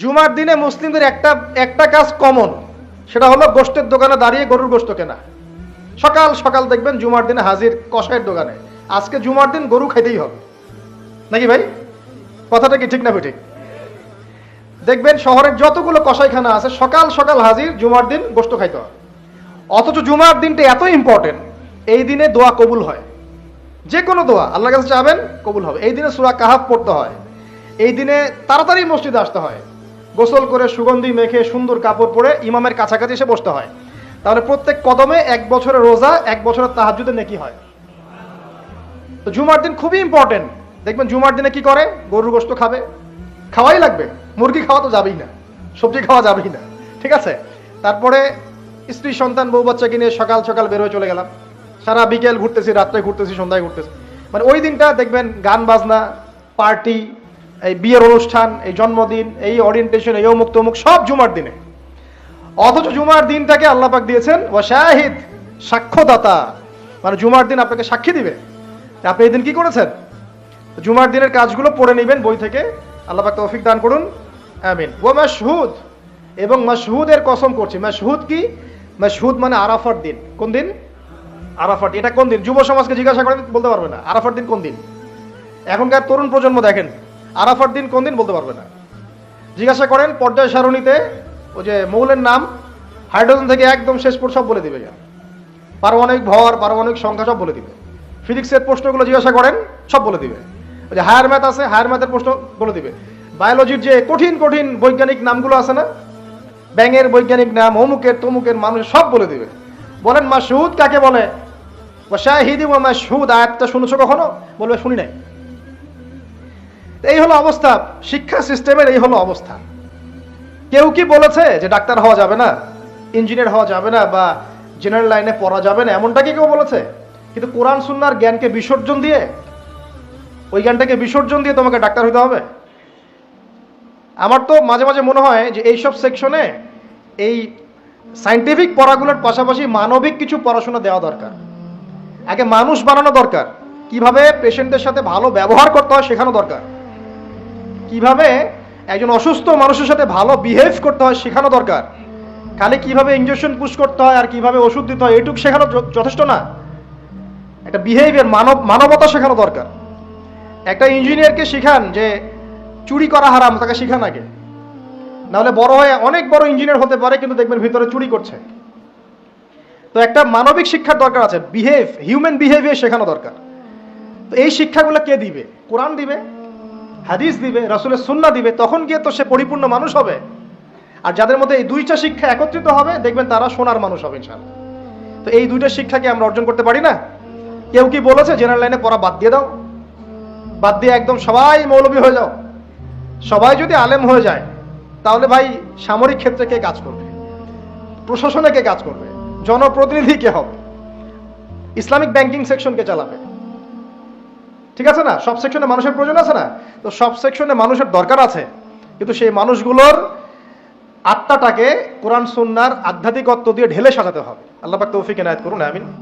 জুমার দিনে মুসলিমদের একটা একটা কাজ কমন সেটা হলো গোষ্ঠের দোকানে দাঁড়িয়ে গরুর গোশত কেনা। সকাল সকাল দেখবেন জুমার দিনে হাজির কষাইয়ের দোকানে। আজকে জুমার দিন গরু খাইতেই হবে। নাকি ভাই? কথাটা কি ঠিক না ঠিক দেখবেন শহরের যতগুলো কষাইখানা আছে, সকাল সকাল হাজির জুমার দিন গোশত খাইতে হয় অথচ জুমার দিনটা এত ইম্পর্টেন্ট এই দিনে দোয়া কবুল হয়। যে কোনো দোয়া, আল্লাহর কাছে চাবেন কবুল হবে। এই দিনে সুরা কাহাব পড়তে হয়। এই দিনে তাড়াতাড়ি মসজিদে আসতে হয়। গোসল করে সুগন্ধি মেখে সুন্দর কাপড় পরে ইমামের কাছাকাছি এসে বসতে হয়। তাহলে প্রত্যেক কদমে এক বছরের রোজা, এক বছরের তাহাজুদে নেকি হয়। তো জুমার দিন খুবই ইম্পর্টেন্ট দেখবেন জুমার দিনে কি করে? গরুর গোস্ত খাবে। খাওয়াই লাগবে। মুরগি খাওয়া তো যাবেই না। সবজি খাওয়া যাবেই না। ঠিক আছে? তারপরে স্ত্রী, সন্তান, বউ, বাচ্চাকে নিয়ে সকাল সকাল বের হয়ে চলে গেলাম। সারা বিকেল ঘুরতেছি, রাত্রে ঘুরতেছি, সন্ধ্যায় ঘুরতেছি। মানে ওই দিনটা দেখবেন গান, বাজনা পার্টি এই বিয়ের অনুষ্ঠান, এই জন্মদিন, এই ওরিয়েন্টেশন এই অমুক তমুক, সব জুমার দিনে। অথচ জুমার দিনটাকে আল্লাহ পাক দিয়েছেন ও শাহিদ, সাক্ষ্যদাতা। মানে জুমার দিন আপনাকে সাক্ষী দিবে। আপনি এই দিন কি করেছেন? জুমার দিনের কাজগুলো পড়ে নেবেন বই থেকে। আল্লাহ পাক তৌফিক দান করুন। আমিন। ও মাসহুদ এবং মাসহুদের কসম করছি। মাসহুদ কি? মাসহুদ মানে আরাফার দিন। কোন দিন? আরাফার। এটা কোন দিন? যুব সমাজকে জিজ্ঞাসা করে বলতে পারবে না। আরাফার দিন কোন দিন? এখনকার তরুণ প্রজন্ম দেখেন। আরাফার দিন কোন দিন বলতে পারবে না। জিজ্ঞাসা করেন, পর্যায় সারণীতে ওই যে মৌলের নাম, হাইড্রোজেন থেকে একদম শেষ পর সব বলে দিবে যা পারমাণবিক ভর, পারমাণবিক সংখ্যা সব বলে দিবে। ফিজিক্সের প্রশ্নগুলো জিজ্ঞাসা করেন, সব বলে দিবে। যে হায়ার ম্যাথ আছে, হায়ার ম্যাথের প্রশ্ন বলে দিবে। বায়োলজির যে কঠিন কঠিন বৈজ্ঞানিক নামগুলো আছে না, ব্যাঙের বৈজ্ঞানিক নাম, অমুকের, তমুকের মানুষ সব বলে দিবে। বলেন মাসুদ কাকে বলে? শাহিদি মাসুদ আয়াতটা শুনেছো কখনো? বলবে, শুনি নাই। এই হলো অবস্থা। শিক্ষা সিস্টেমের এই হলো অবস্থা। কেউ কি বলেছে যে ডাক্তার হওয়া যাবে না, ইঞ্জিনিয়ার হওয়া যাবে না বা জেনারেল লাইনে পড়া যাবে না? এমনটা কি কেউ বলেছে? কিন্তু কোরআন সুন্নার জ্ঞানকে বিসর্জন দিয়ে, ওই জ্ঞানটাকে বিসর্জন দিয়ে তোমাকে ডাক্তার হতে হবে? আমার তো মাঝে মাঝে মনে হয় যে এইসব সেকশনে এই সাইন্টিফিক পড়াগুলোর পাশাপাশি মানবিক কিছু পড়াশোনা দেওয়া দরকার। আগে মানুষ বানানো দরকার। কীভাবে পেশেন্টদের সাথে ভালো ব্যবহার করতে হয় শেখানো দরকার। কীভাবে একজন অসুস্থ মানুষের সাথে ভালো বিহেভ করতে হয় শেখানো দরকার? খালি কীভাবে ইঞ্জেকশন পুশ করতে হয় আর কীভাবে ওষুধ দিতে হয়, এটুক শেখানো যথেষ্ট না। একটা বিহেভিয়ার মানব, মানবতা শেখানো দরকার। একটা ইঞ্জিনিয়ারকে শিখান যে চুরি করা হারাম, তাকে শিখান আগে। নাহলে বড় হয়ে অনেক বড় ইঞ্জিনিয়ার হতে পারে, কিন্তু দেখবেন ভিতরে চুরি করছে। তো একটা মানবিক শিক্ষার দরকার আছে বিহেভ হিউম্যান বিহেভিয়ার শেখানো দরকার। তো এই শিক্ষাগুলো কে দিবে? কোরআন দিবে? হাদিস দিবে, রাসুলের সুন্না দিবে, তখন গিয়ে তো সে পরিপূর্ণ মানুষ হবে। আর যাদের মধ্যে এই দুইটা শিক্ষা একত্রিত হবে, দেখবেন তারা সোনার মানুষ হবে ইনশাআল্লাহ। তো এই দুইটা শিক্ষাকে আমরা অর্জন করতে পারি না? কেউ কি বলেছে, জেনারেল লাইনে পড়া বাদ দিয়ে দাও। বাদ দিয়ে একদম সবাই মৌলবী হয়ে যাও। সবাই যদি আলেম হয়ে যায়, তাহলে ভাই সামরিক ক্ষেত্রে কে কাজ করবে? প্রশাসনে কে কাজ করবে? জনপ্রতিনিধি কে হবে? ইসলামিক ব্যাংকিং সেকশনকে চালাবে? ঠিক আছে না? সব সেকশনে মানুষের প্রয়োজন আছে না? তো সব সেকশনে মানুষের দরকার আছে। কিন্তু সেই মানুষগুলোর আত্মাটাকে কোরআন, সুন্নার আধ্যাত্মিকত্ব দিয়ে ঢেলে সাজাতে হবে। আল্লাহ পাক তৌফিক এনায়ত করুন, আমিন।